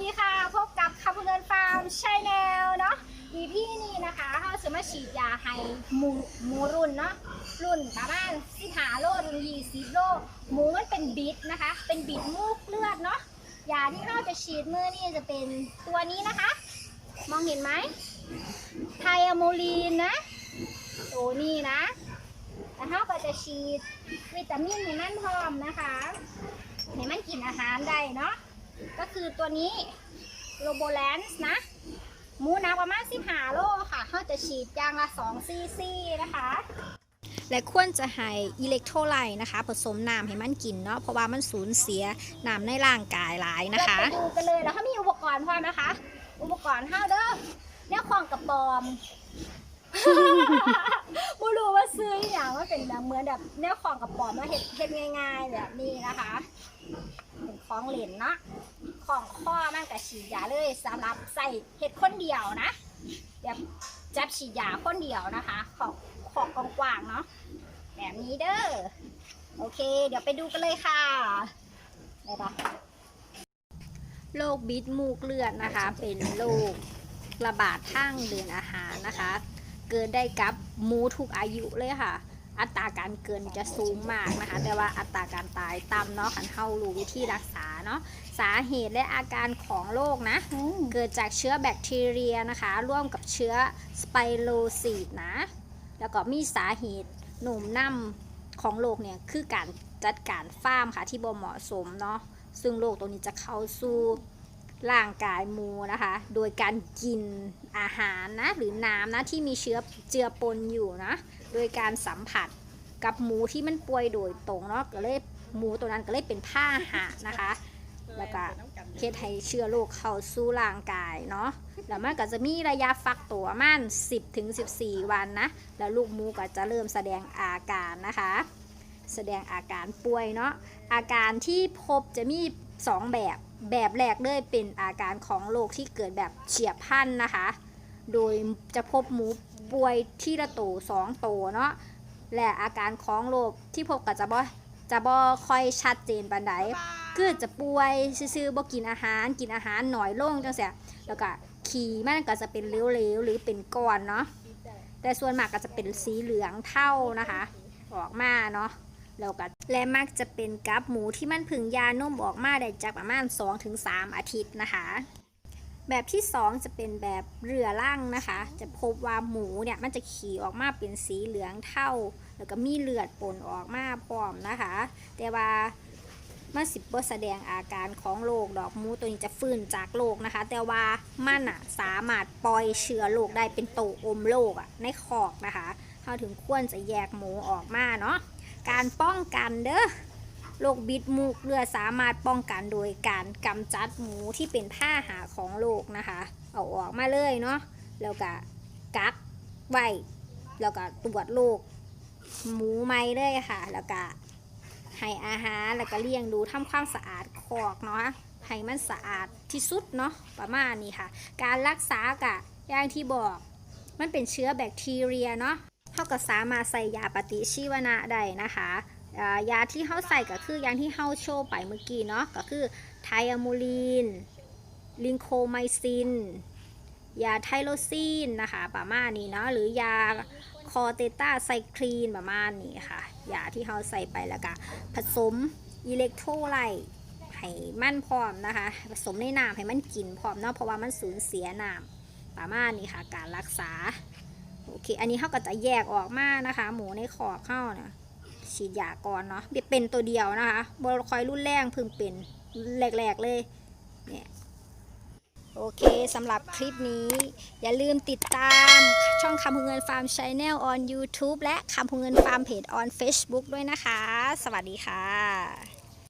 ดีค่ะ พบกับคาพูเงินฟาร์มชาแนลเนาะมีพี่นี่นะคะเขาจะมาฉีดยาให้หมูหมูรุ่นเนาะรุ่นประมาณสิบหาโลถึงยี่สิบโลหมูมันเป็นบิดนะคะ เป็นบิดมูกเลือดเนาะยาที่เขาจะฉีดมือนี่จะเป็นตัวนี้นะคะ มองเห็นไหมไทอะโมลีนนะตัวนี้นะแล้วเขาก็จะฉีดวิตามินในมันพร้อมนะคะให้มันกินอาหารได้เนาะ ก็คือตัวนี้โลโบแลนซ์นะหมูนักประมาณ15โลค่ะเขาจะฉีดยางละ2ซีซีนะคะ และควรจะให้อิเล็กโทรไลต์นะคะ ผสมน้ำให้มันกินเนาะเพราะว่ามันสูญเสียน้ำในร่างกายหลายนะคะเราไปดูกันเลยแล้วเขามีอุปกรณ์พร้อมนะคะ อุปกรณ์เท่าเด้อเนี่ยของกระปอมไม่รู้ว่าซื้ออย่างว่าเป็นแบบเหมือนแบบเนี่ยของกระปอมแล้วเห็ดเห็ดง่ายๆแบบนี้นะคะเป็นของเหรนเนาะ ของข้อมันกับฉีดยาเลยสำหรับใส่เห็ดคนเดียวนะแบบจับฉีดยาคนเดียวนะคะ ของของกว้างๆเนาะแบบนี้เด้อโอเค เดี๋ยวไปดูกันเลยค่ะได้ปะโรคบิดมูกเลือดนะคะ เป็นโรคระบาดทางเดินอาหารนะคะ เกิดได้กับหมูทุกอายุเลยค่ะ อัตราการเกินจะสูงมากนะคะ แต่ว่าอัตราการตายต่ำเนาะขันเข้ารู้วิธีรักษาเนาะสาเหตุและอาการของโรคนะ เกิดจากเชื้อแบคทีเรียนะคะ ร่วมกับเชื้อสไปโรซีดนะ แล้วก็มีสาเหตุหนุ่มน้ำของโรคเนี่ยคือการจัดการฟาร์มค่ะที่บ่เหมาะสมเนาะซึ่งโรคตัวนี้จะเข้าสู่ ร่างกายมูนะคะ โดยการกินอาหารนะหรือน้ำนะที่มีเชื้อเจือปนอยู่นะ โดยการสัมผัสกับหมูที่มันป่วยโดยตรงเนาะก็เลยหมูตัวนั้นก็เลยเป็นผ้าหะนะคะ แล้วก็เฮ็ดให้เชื้อโรคเข้าสู่ร่างกายเนาะแล้วมันก็จะมีระยะฟักตัวมัน10ถึง14 วันนะ แล้วลูกหมูก็จะเริ่มแสดงอาการนะคะ แสดงอาการป่วยเนาะอาการที่พบจะมี 2 แบบ แบบแรกเลยเป็นอาการของโรคที่เกิดแบบเฉียบพลันนะคะ โดยจะพบหมูป่วยที่ละโตสองโตวเนาะ และอาการของโรคที่พบก็จะบ่จะบ่ค่อยชัดเจนปานใดคือจะป่วยซื่อๆบ่กินอาหาร กินอาหารหน่อยลงจังซี่แล้วก็ขี่มันก็จะเป็นเหลวๆหรือเป็นก้อนเนาะ แต่ส่วนมากก็จะเป็นสีเหลืองเท่านะคะ ออกมาเนาะ แล้วก็และมักจะเป็นกับหมูที่มันผึ่งยานมออกมาได้จากประมาณ 2-3 อาทิตย์นะคะ แบบที่ 2 จะเป็นแบบเรือล่างนะคะ จะพบว่าหมูเนี่ยมันจะขี่ออกมาเป็นสีเหลืองเท่า แล้วก็มีเลือดปนออกมาพร้อมนะคะ แต่ว่ามันสิบแสดงอาการของโรคดอกมูตัวนี้จะฟื้นจากโรคนะคะ แต่ว่ามันอะสามารถปล่อยเชื้อโรคได้เป็นโตอมโรคอะในคอกนะคะเขาถึงควรจะแยกหมูออกมาเนาะ การป้องกันเด้อโรคบิดมูกเรือสามารถป้องกันโดยการกำจัดหมูที่เป็นผ้าหาของโรคนะคะ เอาออกมาเลยเนาะแล้วก็กักไว้แล้วก็ตรวจโรคหมูไหมเลยค่ะ แล้วก็ให้อาหารแล้วก็เลี้ยงดูทำความสะอาดคอกเนาะให้มันสะอาดที่สุดเนาะประมาณนี้ค่ะ การรักษากะอย่างที่บอกมันเป็นเชื้อแบคทีเรียเนาะ เขาก็สามารถใส่ยาปฏิชีวนะได้นะคะยาที่เขาใส่ก็คืออย่างที่เขาโชว์ไปเมื่อกี้เนาะก็คือไทอะมูลีน ลิงโคไมซิน ยาไทโรซีนนะคะประมาณนี้เนาะหรือยาคอเตต้าไซคลีนประมาณนี้ค่ะยาที่เขาใส่ไปแล้วก็ผสมอิเล็กโทรไลต์ให้มันพร้อมนะคะ ผสมในน้ำให้มันกินพร้อมเนาะเพราะว่ามันสูญเสียน้ำประมาณนี้ค่ะการรักษา อเค อันนี้เขาก็จะแยกออกมานะคะ หมูในคอกเข้านะฉีดยาก่อนเนาะเป็นตัวเดียวนะคะบรคอยรุ่นแรงพิ่งเป็นแรกๆเลยเนี่ยโอเคสำหรับคลิปนี้ อย่าลืมติดตามช่องคำพูเงินฟาร์มช n แนล on YouTube และคำพูเงินฟาร์มเพจ on Facebook ด้วยนะคะ สวัสดีค่ะ